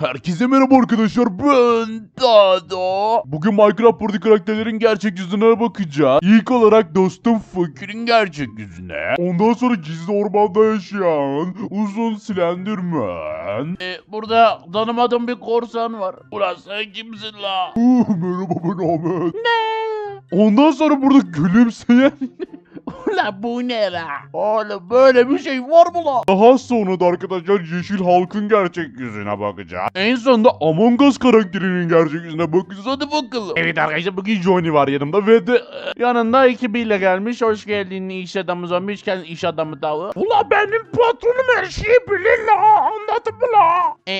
Herkese merhaba arkadaşlar ben Dado. Bugün Minecraft Party karakterlerin gerçek yüzüne bakacağız. İlk olarak dostum Fakir'in gerçek yüzüne. Ondan sonra gizli ormanda yaşayan uzun Slenderman. Ee, burada tanımadığım bir korsan var. Ulan sen kimsin la? Uh, merhaba ben Ahmet. Ondan sonra burada gülümseyen Ulan bu ne la? Oğlum böyle bir şey var mı la? daha sonra da arkadaşlar Yeşil Halk'ın gerçek yüzüne bakacağız. En sonunda Among Us karakterinin gerçek yüzüne bakacağız. Hadi bakalım. Evet arkadaşlar bugün Johnny var yanımda ve de Yanında ekibiyle gelmiş. Hoş geldin iş adamı zombi. Hoş geldin iş adamı dağı. Ula benim patronum her şeyi bilir la. Anladın mı la? E,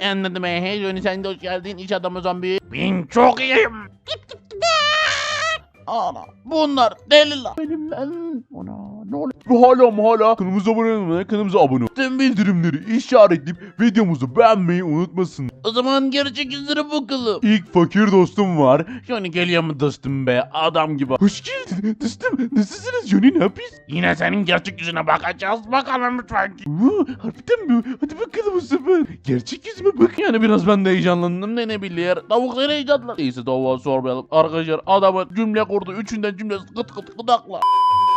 e, anladım e. Hey Johnny sen de hoş geldin iş adamı zombi. Ben çok iyiyim. Ana bunlar deli la. Benim ben. Ana ne oluyor? Ve hala mı hala kanalımıza abone olmayı, kanalımıza abone olup tüm bildirimleri işaretleyip videomuzu beğenmeyi unutmasın. O zaman gerçek yüzüne bakalım. İlk fakir dostum var. Johnny geliyor mu dostum be? Adam gibi. Hoş geldin dostum. Nasılsınız Johnny ne yapıyorsun? Yine senin gerçek yüzüne bakacağız. Bakalım lütfen. Oo, harbiden mi? Hadi bakalım o zaman. Gerçek yüzüme bak. Yani biraz ben de heyecanlandım ne ne bilir. Tavuklar heyecanlı. Neyse tavuğa sormayalım. Arkadaşlar adamın cümle kurdu. Üçünden cümlesi kıt kıt gıdakla.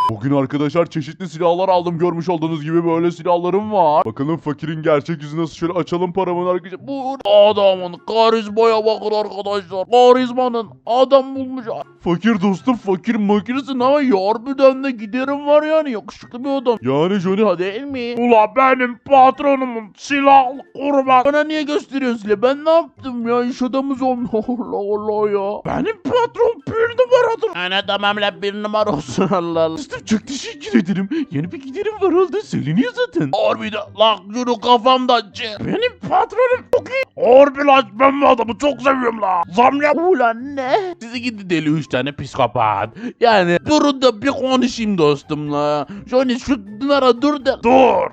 Bugün arkadaşlar çeşitli silahlar aldım. Görmüş olduğunuz gibi böyle silahlarım var. Bakalım fakirin gerçek yüzü nasıl şöyle açalım paramın arkadaşlar. Bu adamın karizmaya bakın arkadaşlar. Karizmanın adam bulmuş. Fakir dostum fakir Fakirsin ama harbiden de giderim var yani. Yakışıklı bir adam. Yani Johnny hadi. Değil mi? Ula benim patronumun silahlı kurban. Bana niye gösteriyorsun silahı? Ben ne yaptım ya? İş adamı zombi. Allah Allah ya. Benim patron bir numaradır. Ana tamam lan bir numara olsun Allah Allah. Dostum çok teşekkür ederim. Yeni bir giderim var oldu. Söyleniyor zaten. Harbiden lan şunu kafamdan çek. Benim patronum çok iyi. Harbi lan ben bu adamı çok seviyorum la. Zam yap. Ulan ne? Sizi gidi deli üç tane psikopat. Yani durun da bir konuşayım dostumla. Johnny şunlara dur da. Dur.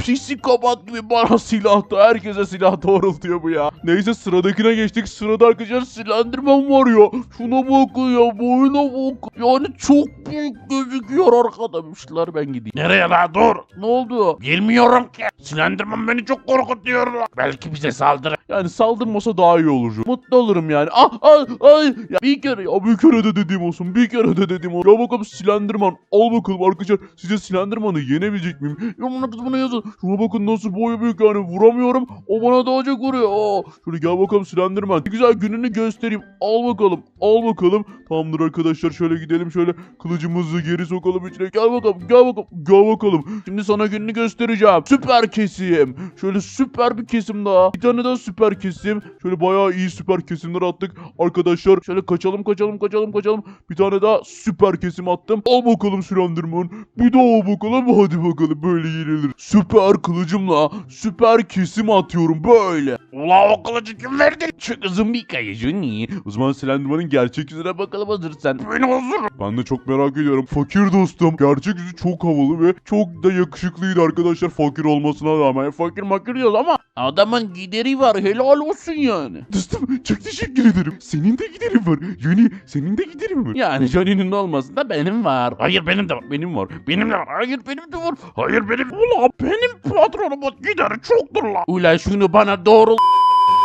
Psikopat gibi bana silah da herkese silah doğrultuyor bu ya. Neyse sıradakine geçtik. Sırada arkadaşlar Silendirmen var ya. Şuna bakın ya boyuna bak. Yani çok büyük gözüküyor arkadaşlar ben gideyim. Nereye la dur. Ne oldu? Bilmiyorum ki. Silendirmen beni çok korkutuyor la. Belki bize saldırır. yani saldırmasa daha iyi olur. Mutlu olurum yani. Ah ah ay. Ya bir kere ya. Bir kere de dediğim olsun. Bir kere de dediğim olsun. Ya bakalım Slenderman. Al bakalım arkadaşlar. Size Slenderman'ı yenebilecek miyim? Yorumuna kısmına yazın. Şuna bakın nasıl boyu büyük yani. Vuramıyorum. O bana daha çok vuruyor. Aa, şöyle gel bakalım Slenderman. Bir güzel gününü göstereyim. Al bakalım. Al bakalım. Tamamdır arkadaşlar. Şöyle gidelim. Şöyle kılıcımızı geri sokalım içine. Gel bakalım. Gel bakalım. Gel bakalım. Şimdi sana gününü göstereceğim. Süper kesim. Şöyle süper bir kesim daha. Bir tane daha süper kesim. Şöyle bayağı iyi süper kesimler attık. Arkadaşlar şöyle kaçalım kaçalım kaçalım kaçalım. Bir tane daha süper kesim attım. Al bakalım Slenderman. Bir daha al bakalım. Hadi bakalım böyle yenilir. Süper kılıcımla süper kesim atıyorum böyle. Ula o kılıcı kim verdi? Çok uzun bir hikaye Johnny. O zaman Slenderman'ın gerçek yüzüne bakalım hazırsan. Beni hazır. Ben de çok merak ediyorum. Fakir dostum. Gerçek yüzü çok havalı ve çok da yakışıklıydı arkadaşlar. Fakir olmasına rağmen. Fakir makir diyoruz ama. Adamın gideri var helal olsun yani. Dostum çok teşekkür ederim. Senin de giderin var. Johnny senin de giderin mi? Yani Johnny'nin olmasın da benim var. Hayır benim de var. Benim var. Benim de var. Hayır benim de var. Hayır benim. Ula benim patronumun gideri çoktur la. Ula şunu bana doğru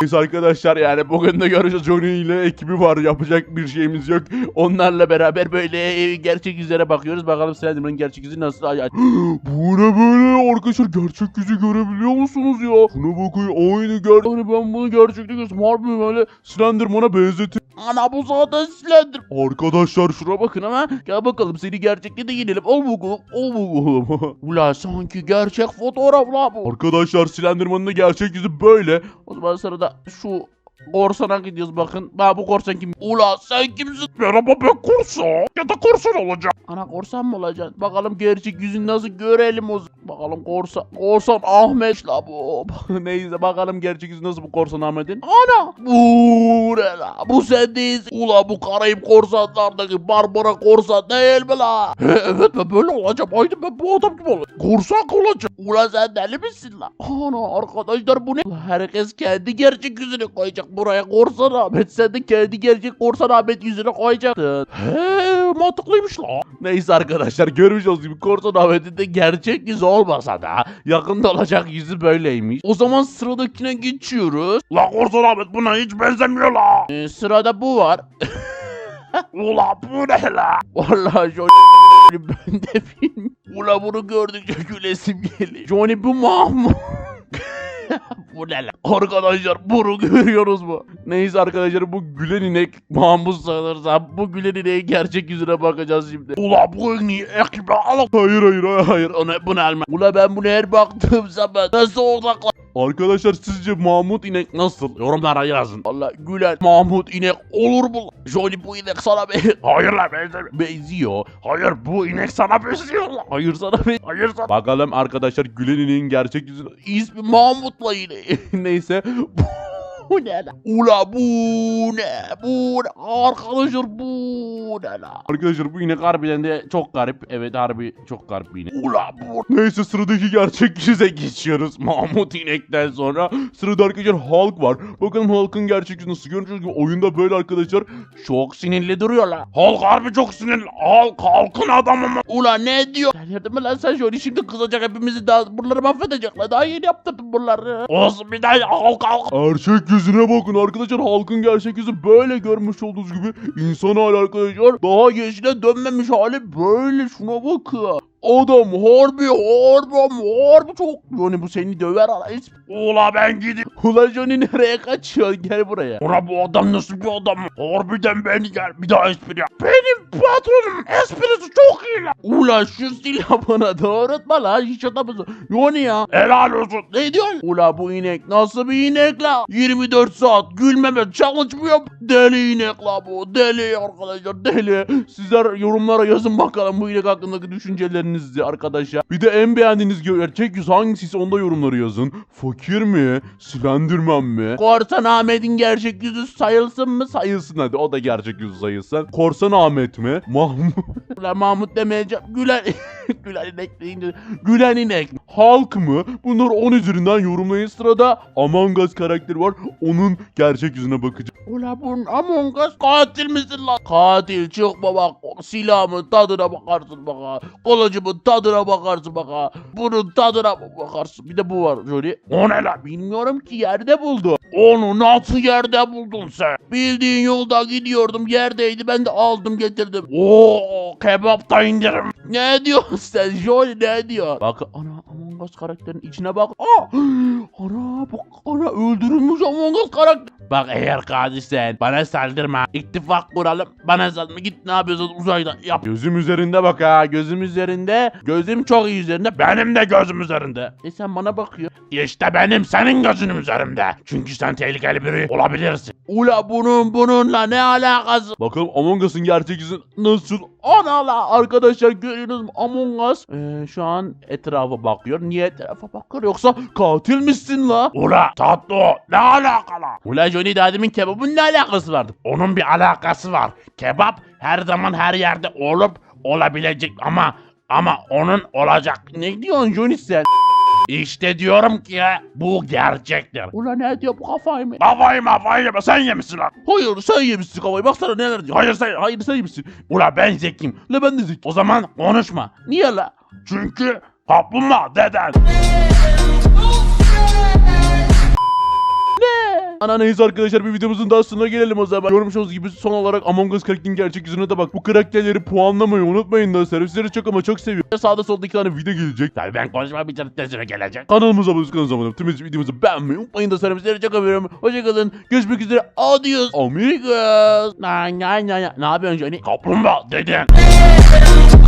Neyse arkadaşlar yani bugün de görüşürüz. Johnny ile ekibi var. Yapacak bir şeyimiz yok. Onlarla beraber böyle e, gerçek yüzlere bakıyoruz. Bakalım Slenderman'ın gerçek yüzü nasıl? Ay. Bu ne böyle arkadaşlar gerçek yüzü görebiliyor musunuz ya? Şuna bakın aynı ger... Hani ben bunu gerçekte görsem harbi böyle Slenderman'a benzetim. Ana bu zaten Slender. Arkadaşlar şuna bakın ama gel bakalım seni gerçekte de yenelim. Al bakalım. Al bakalım. Ula sanki gerçek fotoğraf la bu. Arkadaşlar Slenderman'ın gerçek yüzü böyle. O zaman sırada şu korsana gidiyoruz bakın. Ba bu korsan kim? Ula sen kimsin? Merhaba ben korsan. Ya da korsan olacağım. Ana korsan mı olacaksın? Bakalım gerçek yüzünü nasıl görelim o zaman. Bakalım korsan. Korsan Ahmet la bu. Neyse bakalım gerçek yüzü nasıl bu korsan Ahmet'in. Ana! Bu ne la? Bu sen değilsin. Ula bu Karayip korsanlardaki Barbara korsan değil mi la? He, evet ben böyle olacağım. Haydi ben bu adam gibi olacağım. Korsan olacağım. Ula sen deli misin la? Ana arkadaşlar bu ne? Herkes kendi gerçek yüzünü koyacak buraya korsan Ahmet. Sen de kendi gerçek korsan Ahmet yüzünü koyacaktın. He mantıklıymış la. Neyse arkadaşlar görmüş olduğunuz gibi Korsan Ahmet'in de gerçek yüzü olmasa da yakında olacak yüzü böyleymiş. O zaman sıradakine geçiyoruz. La Korsan Ahmet buna hiç benzemiyor la. Ee, sırada bu var. Ula bu ne la? Vallahi Johnny ben de bilmiyorum. Ula bunu gördükçe gülesim geliyor. Johnny bu Mahmut. Bu ne lan? Arkadaşlar bunu görüyoruz mu? Neyse arkadaşlar bu gülen inek Mahmut sanırsam bu gülen ineğin gerçek yüzüne bakacağız şimdi. Ula bu en iyi ekibe al. Hayır hayır hayır. Onu bunu alma. Ula ben bunu her baktığım zaman nasıl odaklan? Arkadaşlar sizce Mahmut inek nasıl? Yorumlara yazın. Valla gülen Mahmut inek olur mu? Johnny bu inek sana be Hayır la benzemiyor. benziyor. Hayır bu inek sana benziyor la. Hayır sana be Hayır sana. Bakalım arkadaşlar Gülen ineğin gerçek yüzünü. İsmi Mahmut'la yine. Neyse. Bu ne lan? Ula bu ne? Bu ne? Arkadaşlar bu ne lan? Arkadaşlar bu inek harbiden de çok garip. Evet harbi çok garip bir inek. Ula bu. Neyse sıradaki gerçek yüze geçiyoruz. Mahmut inekten sonra Sırada arkadaşlar Hulk var. Bakalım Hulk'ın gerçek yüzü nasıl? Görmüş gibi oyunda böyle arkadaşlar. çok sinirli duruyor lan. Halk harbi çok sinirli. Halk halkın adamı mı? Ula ne diyor? Delirdin mi lan sen şöyle şimdi kızacak hepimizi daha bunları mahvedecek lan. Daha yeni yaptırdım bunları. Olsun bir daha halk halk. Gerçek yüzüne bakın arkadaşlar. Hulk'ın gerçek yüzü böyle görmüş olduğunuz gibi. insan hali arkadaşlar. Daha yeşile dönmemiş hali böyle şuna bakın. Adam harbi harbi harbi çok. Yani bu seni döver ala. Hiç- Ula ben gidip. Ulan Johnny nereye kaçıyorsun? Gel buraya. Ula bu adam nasıl bir adam? Harbiden beni gel. Bir daha espri yap. Benim patronum esprisi çok iyi la. Ulan şu silah bana doğrultma lan. Hiç adamısın. Johnny ya. Helal olsun. Ne diyorsun? Ula bu inek nasıl bir inek la? 24 saat gülmeme yap? Deli inek la bu. Deli arkadaşlar deli. Sizler yorumlara yazın bakalım bu inek hakkındaki düşüncelerinizi arkadaşlar. Bir de en beğendiğiniz gerçek yüz hangisi onda yorumları yazın. Fakir mi? Slenderman mi? Korsan Ahmet'in gerçek yüzü sayılsın mı? Sayılsın. Hadi o da gerçek yüz sayılsın. Korsan Ahmet mi? Mahmut. Mahmut demeyeceğim. Gülen, Gülen inek deyince. Gülen. Hulk mı? Bunlar 10 üzerinden yorumlayın. Sırada Among Us karakteri var. Onun gerçek yüzüne bakacağım. Ula bunun Among Us katil misin lan? Katil çıkma bak. Silahımın tadına bakarsın bak ha. Kılıcımın tadına bakarsın bak ha. Bunun tadına bakarsın. Bir de bu var Johnny. O ne la? Bilmiyorum ki yerde buldu. Onu nasıl yerde buldun sen? Bildiğin yolda gidiyordum yerdeydi ben de aldım getirdim. Oo kebapta indirim. Ne diyorsun sen Johnny ne diyor? Bak ana Among Us karakterin içine bak. Aa, ana bak ana öldürülmüş Among Us karakter. Bak eğer katilsen bana saldırma. İttifak kuralım. Bana saldırma. Git ne yapıyorsun uzayda yap. Gözüm üzerinde bak ha. Gözüm üzerinde. Gözüm çok iyi üzerinde. Benim de gözüm üzerinde. E sen bana bakıyor. İşte benim senin gözünün üzerinde. Çünkü sen tehlikeli biri olabilirsin. Ula bunun bununla ne alakası? Bakalım Among Us'ın gerçek yüzü nasıl? Ana la arkadaşlar görüyorsunuz mu Among Us? Ee, şu an etrafa bakıyor. Niye etrafa bakıyor? Yoksa katil misin la? Ula tatlı o. Ne alakalı? Ula Johnny daha demin kebabın ne alakası vardı? Onun bir alakası var. Kebap her zaman her yerde olup olabilecek ama ama onun olacak. Ne diyorsun Johnny sen? İşte diyorum ki bu gerçektir. Ula ne diyor bu kafayı mı? Kafayı mafayı yeme sen yemişsin lan. Hayır sen yemişsin kafayı baksana neler diyor. Hayır sen, Hayır sen yemişsin. ula ben zekim. La ben de zeki. O zaman konuşma. Niye la? Çünkü kaplumbağa deden. Ana neyse arkadaşlar bir videomuzun daha sonuna gelelim o zaman. Görmüş olduğunuz gibi son olarak Among Us karakterinin gerçek yüzüne de bak. Bu karakterleri puanlamayı unutmayın da servisleri çok ama çok seviyorum. Sağda solda iki tane video gelecek. Tabii ben konuşma bir tane süre gelecek. Kanalımıza abone olmayı unutmayın. Tüm videomuzu beğenmeyi unutmayın da servisleri çok seviyorum. Hoşçakalın. Görüşmek üzere. Adios. Amigos. Na na na na. Ne yapıyorsun Johnny? Kaplumbağa. Yeah.